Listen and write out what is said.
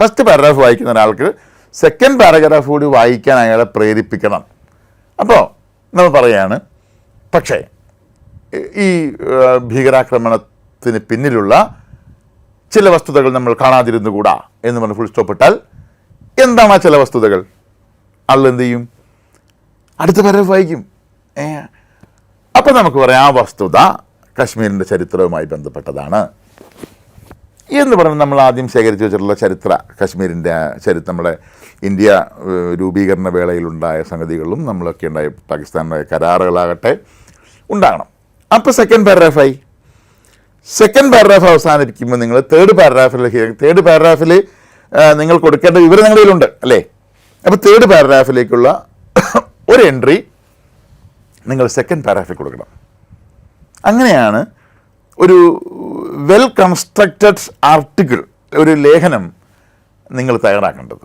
First paragraph വായിക്കുന്ന ഒരാൾക്ക് second paragraph കൂടി വായിക്കാൻ അയാളെ പ്രേരിപ്പിക്കണം. അപ്പോൾ നമ്മൾ പറയുകയാണ് പക്ഷേ ഈ ഭീകരാക്രമണത്തിന് പിന്നിലുള്ള ചില വസ്തുതകൾ നമ്മൾ കാണാതിരുന്നുകൂടാ എന്ന് പറഞ്ഞ് ഫുൾ സ്റ്റോപ്പ് ഇട്ടാൽ എന്താണ് ആ ചില വസ്തുതകൾ? അള്ളെന്ത് ചെയ്യും? അടുത്ത പാരഗ്രാഫ് വായിക്കും. അപ്പം നമുക്ക് പറയാം ആ വസ്തുത കശ്മീരിന്റെ ചരിത്രവുമായി ബന്ധപ്പെട്ടതാണ്. എന്ന് പറയുന്നത് നമ്മൾ ആദ്യം ശേഖരിച്ചു വെച്ചിട്ടുള്ള ചരിത്ര കശ്മീരിന്റെ ചരിത്രം നമ്മുടെ ഇന്ത്യ രൂപീകരണ വേളയിലുണ്ടായ സംഗതികളും നമ്മളൊക്കെ ഉണ്ടായ പാകിസ്ഥാനുണ്ടായ കരാറുകളാകട്ടെ ഉണ്ടാകണം. അപ്പോൾ സെക്കൻഡ് പാരഗ്രാഫായി സെക്കൻഡ് പാരഗ്രാഫ് അവസാനിപ്പിക്കുമ്പോൾ നിങ്ങൾ തേർഡ് പാരഗ്രാഫിൽ തേർഡ് പാരഗ്രാഫിൽ നിങ്ങൾ കൊടുക്കേണ്ട വിവരം നിങ്ങളുടെ അല്ലേ? അപ്പോൾ തേർഡ് പാരഗ്രാഫിലേക്കുള്ള ഒരു എൻട്രി നിങ്ങൾ സെക്കൻഡ് പാരഗ്രാഫിൽ കൊടുക്കണം. അങ്ങനെയാണ് ഒരു വെൽ കൺസ്ട്രക്റ്റഡ് ആർട്ടിക്കിൾ ഒരു ലേഖനം നിങ്ങൾ തയ്യാറാക്കേണ്ടത്.